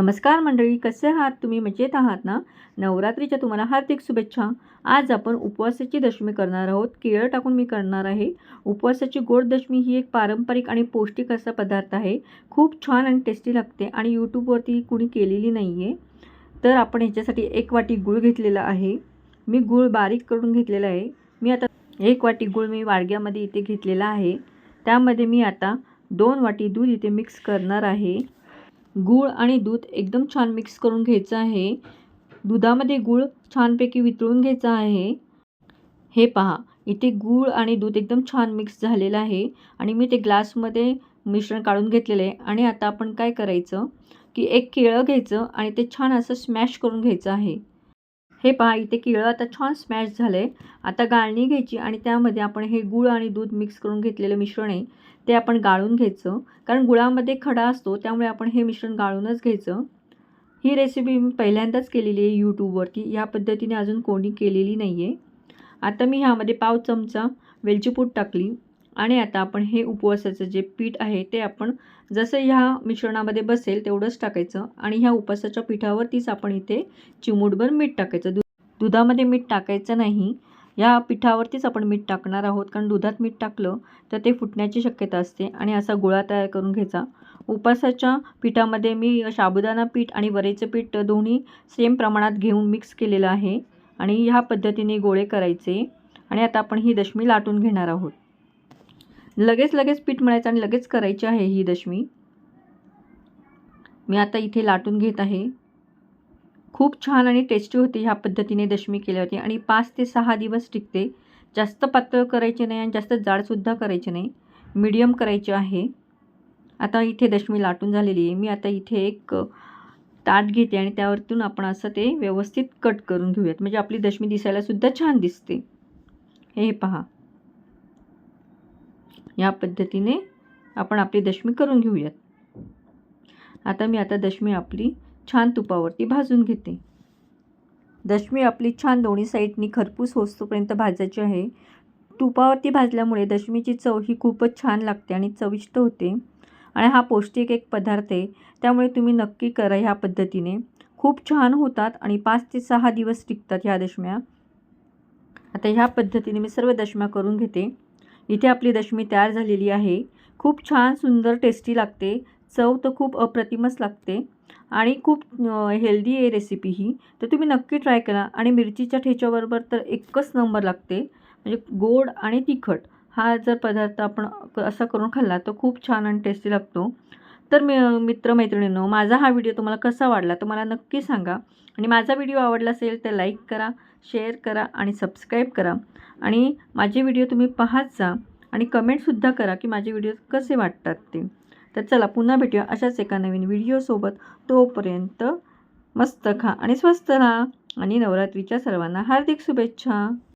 नमस्कार मंडळी कसे आहात? तुम्ही मजेत आहात ना? नवरात्रीच्या तुम्हाला हार्दिक शुभेच्छा. आज आपण उपवासाची दशमी करणार आहोत. केळं टाकून मी करणार आहे. उपवासाची गोड दशमी ही एक पारंपरिक आणि पौष्टिक असा पदार्थ आहे. खूप छान आणि टेस्टी लागते आणि यूट्यूबवरती कुणी केलेली नाही आहे तर आपण ह्याच्यासाठी एक वाटी गूळ घेतलेला आहे. मी गूळ बारीक करून घेतलेला आहे. मी आता एक वाटी गूळ मी वाडग्यामध्ये इथे घेतलेला आहे. त्यामध्ये मी आता दोन वाटी दूध इथे मिक्स करणार आहे. गूळ आणि दूध एकदम छान मिक्स करून घ्यायचं आहे. दुधामध्ये गूळ छानपैकी वितळून घ्यायचा आहे. हे पहा इथे गूळ आणि दूध एकदम छान मिक्स झालेलं आहे आणि मी ते ग्लासमध्ये मिश्रण काढून घेतलेलं आहे. आणि आता आपण काय करायचं की एक केळं घ्यायचं आणि ते छान असं स्मॅश करून घ्यायचं आहे. हे पहा इथे केळं आता छान स्मॅश झालं आहे आता गाळणी घ्यायची आणि त्यामध्ये आपण हे गूळ आणि दूध मिक्स करून घेतलेलं मिश्रण आहे. ते आपण गाळून घ्यायचं. कारण गुळामध्ये खडा असतो त्यामुळे आपण हे मिश्रण गाळूनच घ्यायचं. ही रेसिपी मी पहिल्यांदाच केलेली आहे यूट्यूबवरती या पद्धतीने अजून कोणी केलेली नाही आहे आता मी ह्यामध्ये पाव चमचा वेलची पूड टाकली. आणि आता आपण हे उपवासाचं जे पीठ आहे ते आपण जसं ह्या मिश्रणामध्ये बसेल तेवढंच टाकायचं. आणि ह्या उपवासाच्या पिठावरतीच आपण इथे चिमूटभर मीठ टाकायचं. दु दुधामध्ये मीठ टाकायचं नाही. या पिठावरतीच आपण मीठ टाकणार आहोत. कारण दुधात मीठ टाकलं तर ते फुटण्याची शक्यता असते आणि असा गोळा तयार करून घ्यायचा. उपासाच्या पिठामध्ये मी साबुदाणा पीठ आणि वरेचं पीठ दोन्ही सेम प्रमाणात घेऊन मिक्स केलेलं आहे आणि ह्या पद्धतीने गोळे करायचे आणि आता आपण ही दशमी लाटून घेणार आहोत. लगेच लगेच पीठ मळायचं आणि लगेच करायची आहे ही दशमी. मी आता इथे लाटून घेत आहे. खूप छान आणि टेस्टी होते ह्या पद्धतीने दशमी केल्यावरती आणि पाच ते सहा दिवस टिकते. जास्त पातळ करायचे नाही आणि जास्त जाडसुद्धा करायचे नाही. मीडियम करायचे आहे. आता इथे दशमी लाटून झालेली आहे. मी आता इथे एक ताट घेते आणि त्यावरतून आपण असं ते व्यवस्थित कट करून घेऊयात. म्हणजे आपली दशमी दिसायलासुद्धा छान दिसते. हे पहा. या पद्धतीने आपण आपली दशमी करून घेऊयात. आता मी आता दशमी आपली छान तुपावरती भाजून घेते. दशमी आपली छान दोन्ही साईडनी खरपूस होस्तोपर्यंत भाजायची आहे. तुपावरती भाजल्यामुळे दशमीची चव ही खूपच छान लागते आणि चविष्ट होते. आणि हा पौष्टिक एक पदार्थ आहे. त्यामुळे तुम्ही नक्की करा ह्या पद्धतीने. खूप छान होतात आणि पाच ते सहा दिवस टिकतात ह्या दशम्या. आता ह्या पद्धतीने मी सर्व दशम्या करून घेते. इथे आपली दशमी तयार झालेली आहे. खूप छान सुंदर टेस्टी लागते. चव तर खूप अप्रतिमच लागते. आणि खूप हेल्दी आहे रेसिपी ही. तर तुम्ही नक्की ट्राय करा. आणि मिरचीच्या ठेच्याबरोबर तर एकच नंबर लागते. म्हणजे गोड आणि तिखट. हा जर पदार्थ आपण असा करून खाल्ला तर खूप छान आणि टेस्टी लागतो. तर मी मित्रमैत्रिणींनो माझा हा व्हिडिओ तुम्हाला कसा वाटला तर मला नक्की सांगा. आणि माझा व्हिडिओ आवडला असेल तर लाईक करा शेअर करा आणि सबस्क्राईब करा. आणि माझे व्हिडिओ तुम्ही पाहत जा. आणि कमेंटसुद्धा करा की माझे व्हिडिओ कसे वाटतात ते. तर चला पुन्हा भेटूया अशाच एका नवीन व्हिडिओसोबत तोपर्यंत मस्त खा आणि स्वस्त राहा. आणि नवरात्रीच्या सर्वांना हार्दिक शुभेच्छा.